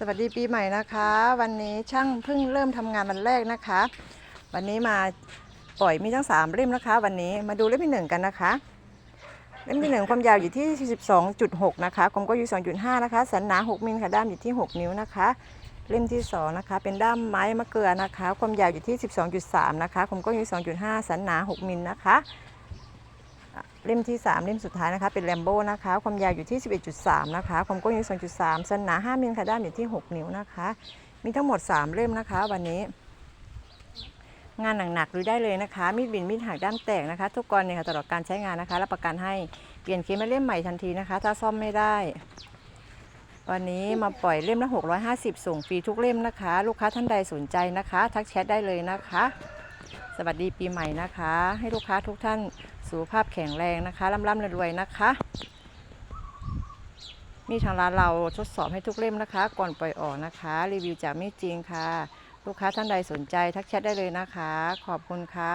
สวัสดีปีใหม่นะคะ วันนี้ช่างเพิ่งเริ่มทำงานวันแรกนะคะ วันนี้มาปล่อยมีทั้ง3เล่มนะคะ วันนี้มาดูเล่มที่1กันนะคะเล่มที่1ความยาวอยู่ที่42.6 นะคะความกว้างอยู่ 2.5 นะคะ สันหนา 6มิลค่ะด้ามอยู่ที่ 6 นิ้วนะคะ เล่มที่2นะคะเป็นด้ามไม้มะเกลือนะคะ ความยาวอยู่ที่ 12.3 นะคะความกว้างอยู่ 2.5 สันหนา 6มิลนะคะ เล่มที่3เล่มสุดท้ายนะคะเป็นแลมโบ้นะคะ ความยาวอยู่ที่ 11.3 นะคะ ความกว้างอยู่ 2.3สันหนา5มิลค่ะด้ามอยู่ที่ 6 นิ้วนะคะ มีทั้งหมด 3 เล่มนะคะ วันนี้ งานหนักๆดูได้เลยนะคะ มีดบินมีดหักด้ามแตกนะคะทุกกรณีค่ะตลอดการใช้งานนะคะรับประกันให้เปลี่ยนเคสมาเล่มใหม่ทันทีนะคะ ถ้าซ่อมไม่ได้ วันนี้มาปล่อยเล่มละ 650 ส่งฟรีทุกเล่มนะคะ ลูกค้าท่านใดสนใจนะคะ ทักแชทได้เลยนะคะ สวัสดีปีใหม่นะคะ ให้ลูกค้าทุกท่านสุขภาพแข็งแรงนะคะร่ำๆรวยๆนะคะ มีทางร้านเราทดสอบให้ทุกเล่มนะคะ ก่อนปล่อยออกนะคะ รีวิวจากไม่จริงค่ะ ลูกค้าท่านใดสนใจทักแชทได้เลยนะคะ ขอบคุณค่ะ